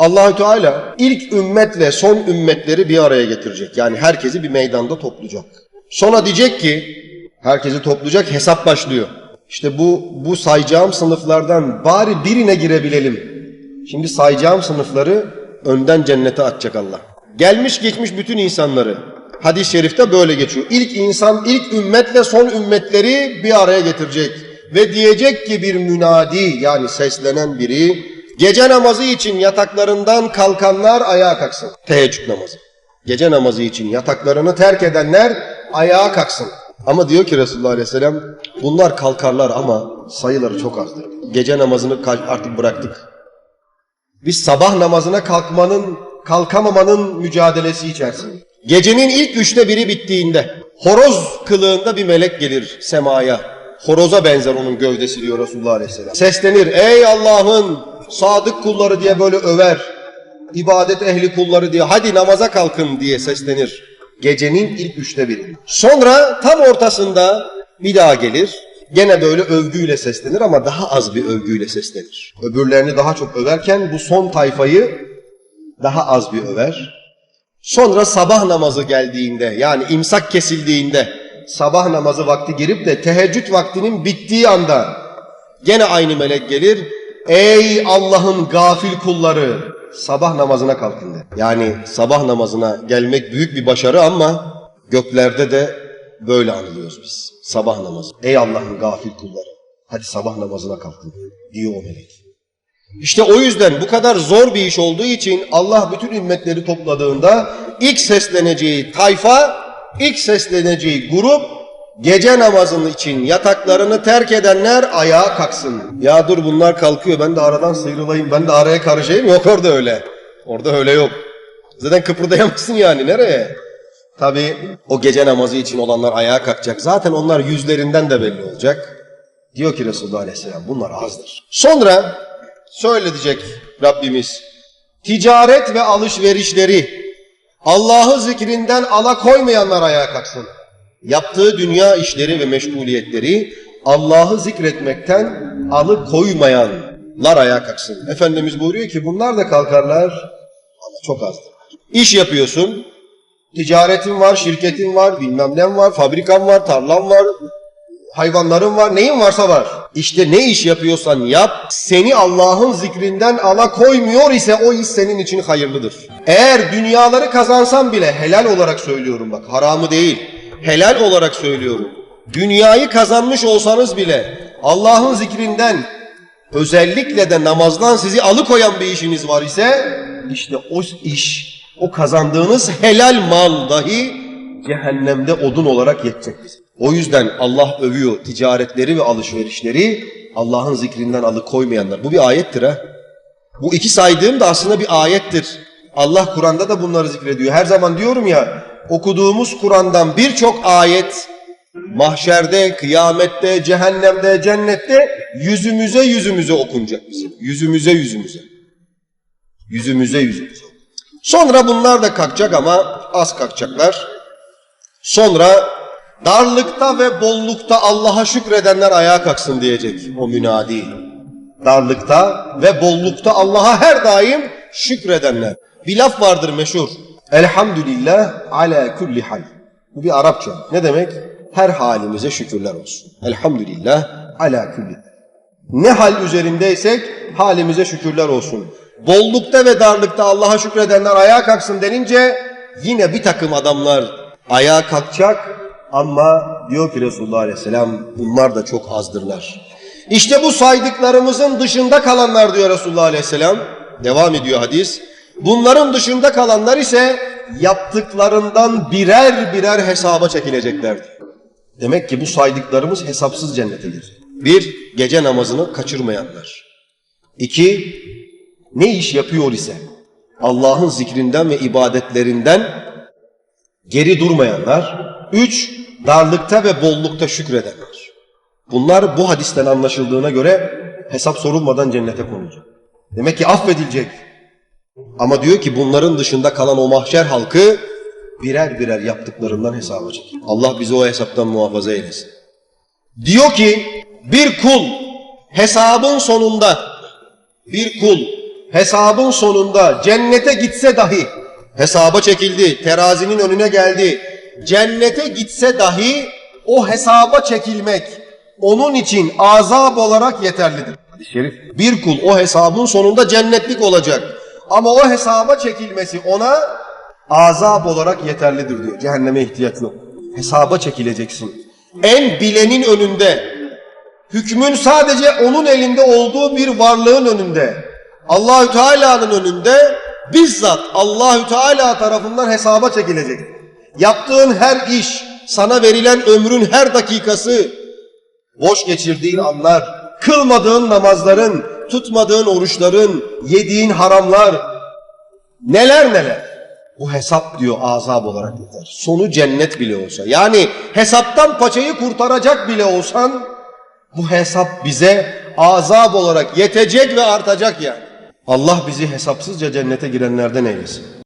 Allahü Teala ilk ümmetle son ümmetleri bir araya getirecek. Yani herkesi bir meydanda toplayacak. Sonra diyecek ki herkesi toplayacak hesap başlıyor. İşte bu bu sayacağım sınıflardan bari birine girebilelim. Şimdi sayacağım sınıfları önden cennete atacak Allah. Gelmiş geçmiş bütün insanları. Hadis-i şerifte böyle geçiyor. İlk insan, ilk ümmetle son ümmetleri bir araya getirecek. Ve diyecek ki bir münadi yani seslenen biri gece namazı için yataklarından kalkanlar ayağa kalksın. Teheccüd namazı. Gece namazı için yataklarını terk edenler ayağa kalksın. Ama diyor ki Resulullah Aleyhisselam bunlar kalkarlar ama sayıları çok azdır. Gece namazını artık bıraktık. Biz sabah namazına kalkmanın, kalkamamanın mücadelesi içerisinde. Gecenin ilk üçte biri bittiğinde horoz kılığında bir melek gelir semaya. Horoza benzer onun gövdesi diyor Resulullah Aleyhisselam. Seslenir ey Allah'ın sadık kulları diye böyle över. İbadet ehli kulları diye hadi namaza kalkın diye seslenir. Gecenin ilk üçte biri. Sonra tam ortasında bir daha gelir. Gene böyle övgüyle seslenir ama daha az bir övgüyle seslenir. Öbürlerini daha çok överken bu son tayfayı daha az bir över. Sonra sabah namazı geldiğinde yani imsak kesildiğinde sabah namazı vakti girip de teheccüd vaktinin bittiği anda gene aynı melek gelir. Ey Allah'ın gafil kulları sabah namazına kalkın der. Yani sabah namazına gelmek büyük bir başarı ama göklerde de böyle anılıyoruz biz. Sabah namazı. Ey Allah'ın gafil kulları hadi sabah namazına kalkın diyor o melek. İşte o yüzden bu kadar zor bir iş olduğu için Allah bütün ümmetleri topladığında ilk sesleneceği tayfa, ilk sesleneceği grup gece namazının için yataklarını terk edenler ayağa kalksın. Ya dur bunlar kalkıyor ben de aradan sıyrılayım ben de araya karışayım yok orada öyle. Orada öyle yok. Zaten kıpırdayamazsın yani nereye? Tabi o gece namazı için olanlar ayağa kalkacak. Zaten onlar yüzlerinden de belli olacak. Diyor ki Resulullah Aleyhisselam bunlar azdır. Sonra Söyle diyecek Rabbimiz. Ticaret ve alışverişleri Allah'ı zikrinden alakoymayanlar ayağa kalksın. Yaptığı dünya işleri ve meşguliyetleri Allah'ı zikretmekten alıkoymayanlar ayağa kalksın. Efendimiz buyuruyor ki bunlar da kalkarlar ama çok azdır. İş yapıyorsun, ticaretin var, şirketin var, bilmem ne var, fabrikan var, tarlan var, hayvanların var, neyin varsa var. İşte ne iş yapıyorsan yap, seni Allah'ın zikrinden alakoymuyor ise o iş senin için hayırlıdır. Eğer dünyaları kazansan bile helal olarak söylüyorum bak, haramı değil, helal olarak söylüyorum. Dünyayı kazanmış olsanız bile Allah'ın zikrinden özellikle de namazdan sizi alıkoyan bir işiniz var ise işte o iş, o kazandığınız helal mal dahi cehennemde odun olarak yetecek bize. O yüzden Allah övüyor ticaretleri ve alışverişleri Allah'ın zikrinden alıkoymayanlar. Bu bir ayettir ha. Bu iki saydığım da aslında bir ayettir. Allah Kur'an'da da bunları zikrediyor. Her zaman diyorum ya okuduğumuz Kur'an'dan birçok ayet mahşerde, kıyamette, cehennemde, cennette yüzümüze yüzümüze okunacak bizim. Yüzümüze yüzümüze. Yüzümüze yüzümüze. Sonra bunlar da kalkacak ama az kalkacaklar. Sonra darlıkta ve bollukta Allah'a şükredenler ayağa kalksın diyecek o münadi. Darlıkta ve bollukta Allah'a her daim şükredenler. Bir laf vardır meşhur. Elhamdülillah ala kulli hal. Bu bir Arapça. Ne demek? Her halimize şükürler olsun. Elhamdülillah ala kulli. Ne hal üzerindeysek halimize şükürler olsun. Bollukta ve darlıkta Allah'a şükredenler ayağa kalksın denince yine bir takım adamlar ayağa kalkacak ama diyor ki Resulullah Aleyhisselam bunlar da çok azdırlar. İşte bu saydıklarımızın dışında kalanlar diyor Resulullah Aleyhisselam. Devam ediyor hadis. Bunların dışında kalanlar ise yaptıklarından birer birer hesaba çekilecekler diyor. Demek ki bu saydıklarımız hesapsız cennete girecek. Bir, gece namazını kaçırmayanlar. İki, ne iş yapıyor ise Allah'ın zikrinden ve ibadetlerinden geri durmayanlar. Üç, darlıkta ve bollukta şükredenler. Bunlar bu hadisten anlaşıldığına göre hesap sorulmadan cennete konulacak. Demek ki affedilecek. Ama diyor ki bunların dışında kalan o mahşer halkı birer birer yaptıklarından hesaba çekiyor. Allah bizi o hesaptan muhafaza eylesin. Diyor ki bir kul hesabın sonunda bir kul hesabın sonunda cennete gitse dahi hesaba çekildi, terazinin önüne geldi. Cennete gitse dahi o hesaba çekilmek onun için azap olarak yeterlidir. Şerif. Bir kul o hesabın sonunda cennetlik olacak. Ama o hesaba çekilmesi ona azap olarak yeterlidir diyor. Cehenneme ihtiyaç yok. Hesaba çekileceksin. En bilenin önünde, hükmün sadece onun elinde olduğu bir varlığın önünde, Allahü Teala'nın önünde bizzat Allahü Teala tarafından hesaba çekilecek. Yaptığın her iş, sana verilen ömrün her dakikası, boş geçirdiğin anlar, kılmadığın namazların, tutmadığın oruçların, yediğin haramlar, neler neler. Bu hesap diyor azap olarak yeter. Sonu cennet bile olsa. Yani hesaptan paçayı kurtaracak bile olsan bu hesap bize azap olarak yetecek ve artacak yani. Allah bizi hesapsızca cennete girenlerden eylesin.